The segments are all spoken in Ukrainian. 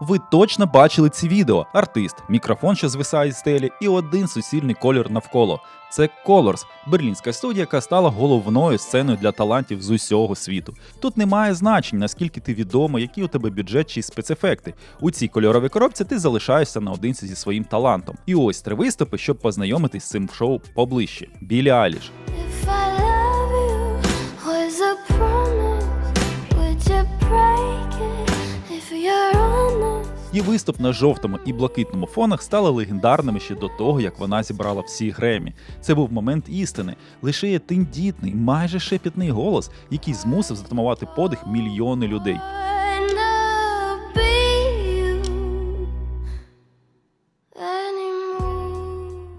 Ви точно бачили ці відео. Артист, мікрофон, що звисає з стелі, і один суцільний колір навколо. Це Colors, берлінська студія, яка стала головною сценою для талантів з усього світу. Тут немає значень, наскільки ти відомий, який у тебе бюджет чи спецефекти. У цій кольоровій коробці ти залишаєшся наодинці зі своїм талантом. І ось три виступи, щоб познайомитись з цим шоу поближче. Білі Айліш, If I love you Її виступ на жовтому і блакитному фонах стали легендарними ще до того, як вона зібрала всі Гремі. Це був момент істини. Лише є тендітний, майже шепітний голос, який змусив затамувати подих мільйони людей.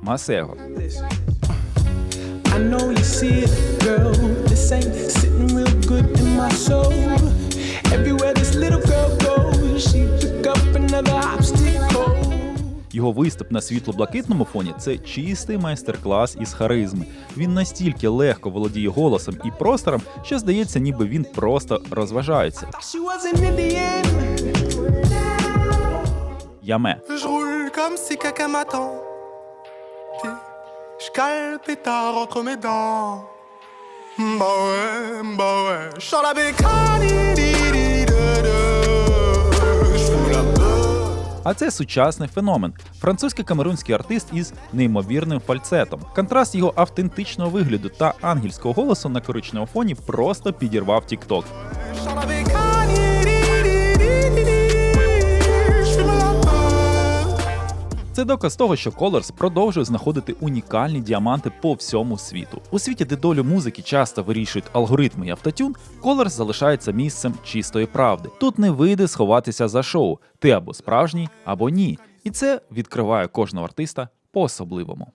Масего. I know you see it, girl. This ain't Його виступ на світло-блакитному фоні це чистий майстер-клас із харизми. Він настільки легко володіє голосом і простором, що здається, ніби він просто розважається. Яме. Je roule comme А це сучасний феномен. Французький камерунський артист із неймовірним фальцетом. Контраст його автентичного вигляду та ангельського голосу на коричневому фоні просто підірвав TikTok. Це доказ того, що Colors продовжує знаходити унікальні діаманти по всьому світу. У світі, де долю музики часто вирішують алгоритми і автотюн, Colors залишається місцем чистої правди. Тут не вийде сховатися за шоу. Ти або справжній, або ні. І це відкриває кожного артиста по-особливому.